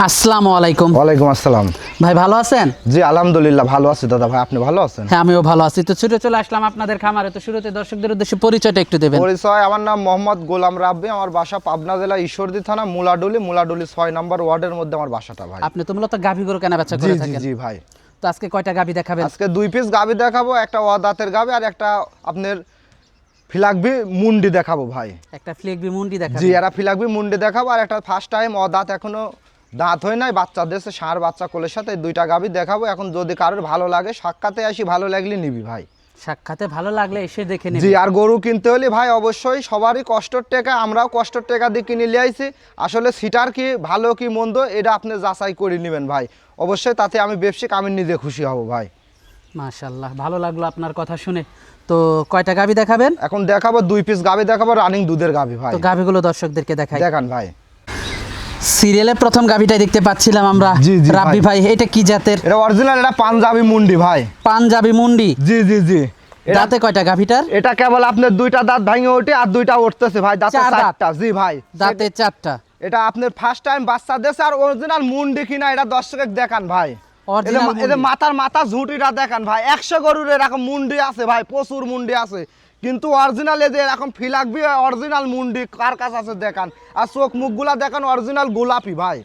আসসালামু আলাইকুম। ওয়ালাইকুম আসসালাম। ভাই ভালো আছেন? জি আলহামদুলিল্লাহ ভালো আছি দাদা ভাই। আপনি ভালো আছেন? হ্যাঁ আমিও ভালো আছি। তো ছুটে চলে আসলাম আপনাদের খামারে। তো শুরুতে দর্শকদের উদ্দেশ্যে পরিচয়টা একটু দেবেন। পরিচয় আমার নাম মোহাম্মদ গোলাম রাব্বি। আমার বাসা পাবনা জেলা ঈশ্বরদী থানা মুলাডুলি। মুলাডুলি ছয় নম্বর ওয়ার্ডের মধ্যে আমার বাসাটা ভাই। আপনি তো মূলত গাভী গরু কেনা বেচা করে জি থাকেন। জি ভাই। তো আজকে কয়টা গাভী দেখাবেন? আজকে দুই পিস গাবি দেখাবো একটা অদাতের গাবি আর একটা আপনার ফিলাকবি মুন্ডি দেখাবো ভাই। একটা ফ্লেগবি মুন্ডি দেখাবেন। জি এরা ফিলাকবি মুন্ডি দেখাবো আর একটা ফার্স্ট টাইম অদাঁত এখনও দাঁত হয় নাই বাচ্চা দেশে ষাঁড় বাচ্চা কোলের সাথে দুইটা গাবি দেখাবো। এখন যদি কারোর ভালো লাগে সাক্ষাতে আসি ভালো লাগলে নিবি ভাই। সাক্ষাতে ভালো লাগলে এসে দেখে জি আর গরু কিনতে হলে ভাই অবশ্যই সবারই কষ্টের টাকা আমরাও কষ্টের টাকা দিয়ে কিনে নিয়ে আইছি। আসলে সিটার কি ভালো কি মন্দ এটা আপনি যাচাই করে নেবেন ভাই। অবশ্যই তাতে আমি ব্যবসায়িক আমি নিজে খুশি হব ভাই। মাশাল্লাহ ভালো লাগল আপনার কথা শুনে। তো কয়টা গাভী দেখাবেন? এখন দেখাবো দুই পিস গাবি দেখাবো রানিং দুধের গাবি ভাই। তো গাভীগুলো দর্শকদেরকে দেখাই। দেখান ভাই। সিরিয়ালের প্রথম গাভীটাই দেখতে পাচ্ছিলাম আমরা। রাব্বি ভাই। এটা কি জাতের? এটা অরিজিনাল এটা পাঞ্জাবি মুন্ডি ভাই। পাঞ্জাবি মুন্ডি? জি জি জি। দাঁতে কয়টা গাভীটার? এটা কেবল আপনার দুইটা দাঁত ভাঙে ওঠে আর দুইটা উঠতেছে ভাই দাঁত চার দাঁত। চারটা। জি ভাই। দাঁতে চারটা। এটা আপনার ফার্স্ট টাইম বাচ্চা দেশে আর অরিজিনাল মুন্ডি কিনা এটা দর্শকের দেখান ভাই। মাথার মাথা ঝুঁটিটা দেখান ভাই একশো গরুর এরকম মুন্ডি আছে ভাই প্রচুর মুন্ডি আছে। কিন্তু অরিজিনাল এদের এরকম ফিলাকবি অরিজিনাল মুন্ডি কার কাছে আছে দেখান। আর চোখ মুখগুলা দেখান অরিজিনাল গোলাপি ভাই।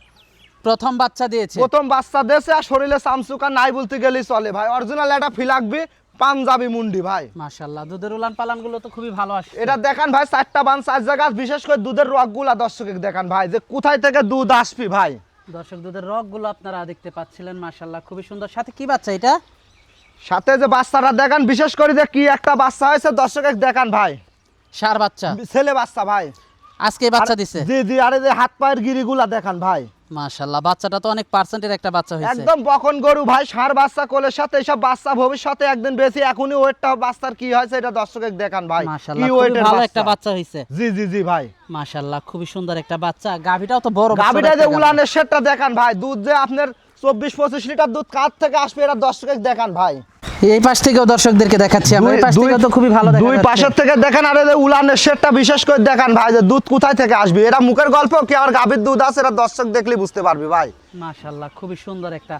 প্রথম বাচ্চা দিয়েছে। প্রথম বাচ্চা দেশে আর শরীরে সামসুকা নাই বলতে গেলেই চলে ভাই। অরিজিনাল এটা ফিলাকবি পাঞ্জাবি মুন্ডি ভাই। মাশাল্লাহ দুধের উলান পালানগুলো তো খুবই ভালো আসছে। এটা দেখান ভাই চারটা বান চার জায়গা বিশেষ করে দুধের রকগুলা দর্শকে দেখান ভাই যে কোথায় থেকে দুধ আসবি ভাই। দর্শক দুধের রকগুলো আপনারা দেখতে পাচ্ছিলেন মাশাল্লাহ খুবই সুন্দর। সাথে কি বাচ্চা এটা? সাথে যে বাচ্চাটা দেখান বিশেষ করে যে কি একটা বাচ্চা হয়েছে দর্শকে দেখান ভাই। সার বাচ্চা। ছেলে বাচ্চা ভাই। আজকে বাচ্চা দিছে। জি জি আরে যে হাত পায়ের গিরিগুলা দেখান ভাই। মাশাল্লাহ বাচ্চাটা তো অনেক পার্সেন্টের একটা বাচ্চা হয়েছে। একদম বকন গরু ভাই ষাঁড় বাচ্চা কোলের সাথে এসব বাচ্চা ভবিষ্যতে একদিন বেশি এখনই ওয়েটটা বাচ্চার কি হয়েছে এটা দর্শকে দেখান ভাই। কি ওয়েটের ভালো একটা বাচ্চা হয়েছে। জি জি জি ভাই। মাশাল্লাহ খুবই সুন্দর একটা বাচ্চা। গাভিটাও তো বড় গাবিটা যে। উলানের সেটটা দেখান ভাই দুধ যে আপনার চব্বিশ পঁচিশ লিটার দুধ কার থেকে আসবে? এটা দর্শকে দেখান ভাই। এই পাশ থেকেও দর্শকদেরকে দেখাচ্ছি আমরা। এই পাশ থেকেও তো খুবই ভালো দেখা দুই পাশের থেকে দেখেন আর এই উলানের সেটটা বিশেষ করে দেখান ভাই যে দুধ কোথায় থেকে আসবে? এটা মুখের গল্প কি? আর গাভীর দুধ আছে এটা দর্শক দেখলে বুঝতে পারবি ভাই। মাশাল্লাহ খুবই সুন্দর একটা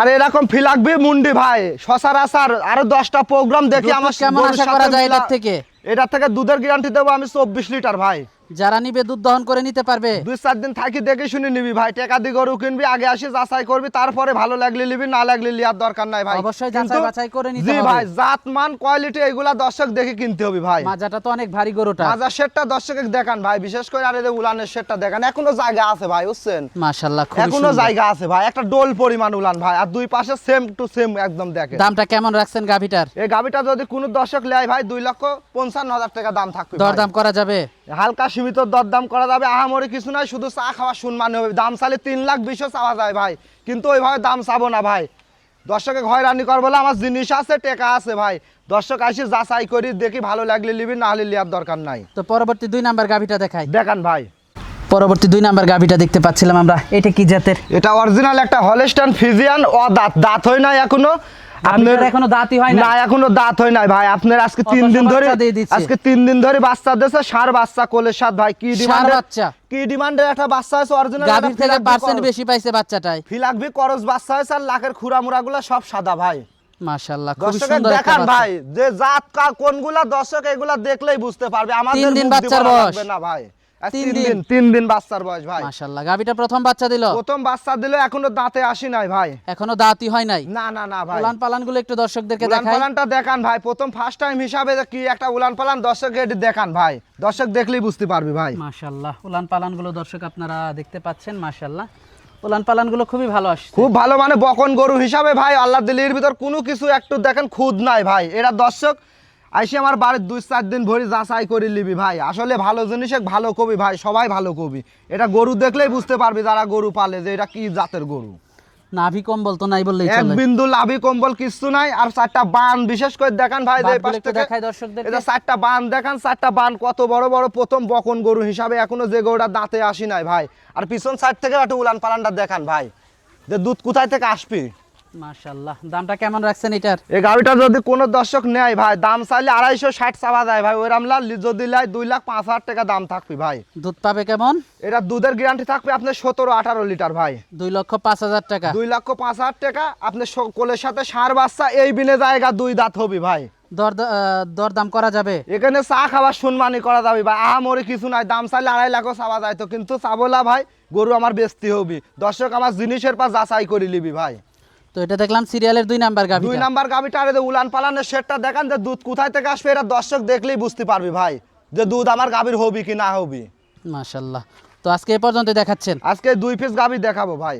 আর এরকম ফিলাকবি মুন্ডি ভাই সসারাসার আরও দশটা প্রোগ্রাম দেখি আমার কেমন আশা করা যায় এটার থেকে? এটা থেকে দুধের গ্যারান্টি দেবো আমি চব্বিশ লিটার ভাই। যারা নিবে দুধ দহন করে নিতে পারবে। দুই চার দিন থাকি দেখে শুনে নিবি ভাই। টেকা দিয়ে গরু কিনবি আগে আসি যাচাই করবি তারপরে ভালো লাগলে নিবি না লাগলে লিয়ার দরকার নাই ভাই। অবশ্যই যাচাই বাছাই করে নিতে হবে। ভাই জাত মান কোয়ালিটি এগুলা দর্শক দেখে কিনতে হবে ভাই। মাজাটা তো অনেক ভারী গরুটা। মাজার সেটটা দর্শকে দেখান ভাই বিশেষ করে আর এই উলানের সেটটা দেখান এখনও জায়গা আছে ভাই বুঝছেন? মাশাল্লাহ খুবই এখনও জায়গা আছে ভাই একটা ডোল পরিমাণ উলান ভাই আর দুই পাশে সেম টু সেম একদম দেখে দামটা কেমন রাখছেন গাভিটার? এই গাবিটা যদি কোনো দর্শক লেয় ভাই দুই লক্ষ পঞ্চান্ন হাজার টাকা দাম থাকবে। দরদাম করা যাবে? হালকা সীমিত দরদাম করা যাবে। আহামরি কিছু নয় শুধু চা খাওয়া শুনমানি হবে। দাম চালে তিন লাখ বিশও চাওয়া যায় ভাই। কিন্তু ওইভাবে দাম চাবো না ভাই। দর্শকে হয়রানি কর বলে আমার জিনিস আছে টেকা আছে ভাই। দর্শক আসি যাচাই করি দেখি ভালো লাগলে লিবি না হলে লিয়ার দরকার নাই। তো পরবর্তী দুই নাম্বার গাভিটা দেখাই। দেখান ভাই। পরবর্তী দুই নাম্বার গাভিটা দেখতে পাচ্ছিলাম আমরা। এটা কি জাতের? এটা অরিজিনাল একটা হলেস্টান ফিজিয়ান ও দাঁত। দাঁত হয় না এখনও। আপনার এখনও দাঁতই হয় না এখনও দাঁত হয় নাই ভাই। আপনার আজকে তিন দিন ধরে। আজকে তিন দিন ধরে বাচ্চা দিয়েছে সার বাচ্চা কোলের সাথ ভাই কি ডিমান্ড বাচ্চা। কি ডিমান্ডের একটা বাচ্চা আছে অরিজিনাল গাভির থেকে পার্সেন্ট বেশি পাইছে বাচ্চাটাই। ফিলাকবি করস বাচ্চা হয়েছে আর লাখের খুরা মুড়াগুলা সব সাদা ভাই। খুবই দর্শকের সুন্দর দেখান ভাই যে জাত কা কোনগুলা দর্শক এগুলা দেখলেই বুঝতে পারবে। আমাদের তিন দিন বাচ্চার বয়স। না ভাই। তিন তিন দিন। দিন তিন দিন বাচ্চার বয়স ভাই। মাশাল্লাহ গাভিটা প্রথম বাচ্চা দিল? প্রথম বাচ্চা দিলে এখনও দাঁতে আসি নাই ভাই। এখনও দাঁতই হয় নাই? না না না ভাই। উলান পালানগুলো একটু দর্শকদেরকে উলান পালানটা দেখান ভাই। প্রথম ফার্স্ট টাইম হিসাবে কি একটা উলান পালান দর্শক দেখান ভাই। দর্শক দেখলেই বুঝতে পারবি ভাই। মাশাল্লাহ উলান পালানগুলো দর্শক আপনারা দেখতে পাচ্ছেন মাশাল্লাহ পালানগুলো খুবই ভালো খুব ভালো মানে বকন গরু হিসাবে ভাই আল্লাহ দিল্লির ভিতর কোনো কিছু একটু দেখেন খুদ নাই ভাই। এরা দর্শক আইসি আমার বাড়ির দুই চার দিন ভরি যাচাই করে নিবি ভাই। আসলে ভালো জিনিস ভালো কবি ভাই সবাই ভালো কবি। এটা গরু দেখলেই বুঝতে পারবি যারা গরু পালে যে এটা কি জাতের গরু। নাভি কম্বল তো নাই বললেই এক বিন্দু লাভি কম্বল কিছু নাই আর চারটা বান বিশেষ করে দেখান ভাই যে এই পাশ থেকে দেখাই দর্শকদেরকে। এটা চারটা বান দেখান চারটা বান কত বড় বড় প্রথম বকন গরু হিসাবে এখনও যে গরুটা দাঁতে আসি নাই ভাই। আর পিছন সাইড থেকে একটু উলান পালানটা দেখান ভাই যে দুধ কোথায় থেকে আসবি? মাশাল্লাহ দামটা কেমন রাখছেন এটার? এই গাড়িটা যদি কোনো দর্শক নেয় ভাই দাম চাইলে আড়াইশো ষাট চাওয়া যায় ভাই। যদি লাই দুই লাখ পাঁচ হাজার টাকা দাম থাকবে ভাই। দুধ পাবে কেমন? এটা দুধের গ্যারান্টি থাকবে আপনার সতেরো আঠারো লিটার ভাই। দুই লক্ষ পাঁচ হাজার টাকা। দুই লক্ষ পাঁচ হাজার টাকা আপনার কোলের সাথে সার বাচ্চা এই বিনে জায়গা দুই দাঁত হবে ভাই। দর দর দাম করা যাবে? এখানে চা খাবার শুনমানি করা যাবে ভাই। কিছু নাই দাম চাইলে আড়াই লাখও চাওয়া যায়। তো কিন্তু চাবলা ভাই গরু আমার বেচতে হবি। দর্শক আমার জিনিসের পা যাচাই করে লিবি ভাই। তো এটা দেখলাম সিরিয়ালের দুই নাম্বার গাভি দুই নাম্বার গাবিটা আরে উলান পালানের শেডটা দেখান যে দুধ কোথায় থেকে আসবে এটা দর্শক দেখলেই বুঝতে পারবি ভাই যে দুধ আমার গাবির হবি কি না হবি। মাশাল্লাহ তো আজকে এ পর্যন্ত দেখাচ্ছেন? আজকে দুই পিস গাবি দেখাবো ভাই।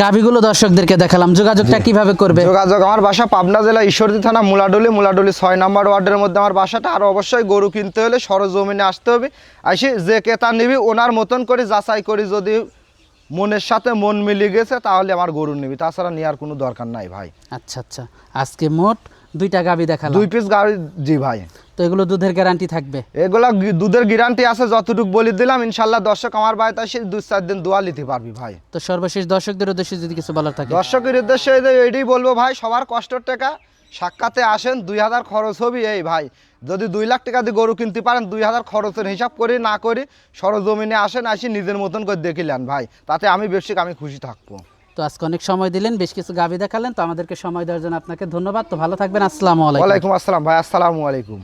গাভিগুলো দর্শকদেরকে দেখালাম। যোগাযোগটা কীভাবে করবে? যোগাযোগ আমার বাসা পাবনা জেলা ঈশ্বরদী থানা মুলাডলি মুলাডলি ছয় নম্বর ওয়ার্ডের মধ্যে আমার বাসাটা। আর অবশ্যই গরু কিনতে হলে সরজমিনে আসতে হবে। আসি যে ক্রেতা নিবি ওনার মতন করে যাচাই করি যদি মনের সাথে মন মিলিয়ে গেছে তাহলে আমার গরু নিবি। তাছাড়া নেওয়ার কোনো দরকার নাই ভাই। আচ্ছা আচ্ছা। আজকে মোট দুইটা গাভি দেখালাম। দুই পিস গাড়ি জি ভাই। তো এগুলো দুধের গ্যারান্টি থাকবে? এগুলো দুধের গ্যারান্টি আছে যতটুকু বলে দিলাম ইনশাল্লাহ দর্শক আমার বাড়িতে আসে দুই চার দিন দোয়া নিতে পারবি ভাই। তো সর্বশেষ দর্শকদের উদ্দেশ্যে যদি কিছু বলার থাকে। দর্শকের উদ্দেশ্যে এইটাই বলব ভাই সবার কষ্টের টাকা সাক্ষাতে আসেন দুই হাজার খরচ হবি এই ভাই। যদি দুই লাখ টাকা দিয়ে গরু কিনতে পারেন দুই হাজার খরচের হিসাব করে না করে সরজমিনে আসেন আসি নিজের মতন করে দেখিলেন ভাই। তাতে আমি বেশি আমি খুশি থাকব। তো আজকে অনেক সময় দিলেন বেশ কিছু গাভি দেখালেন তো আমাদেরকে সময় দেওয়ার জন্য আপনাকে ধন্যবাদ। তো ভালো থাকবেন আসসালামু আলাইকুম। ওয়ালাইকুম আসসালাম ভাই আসসালামু আলাইকুম।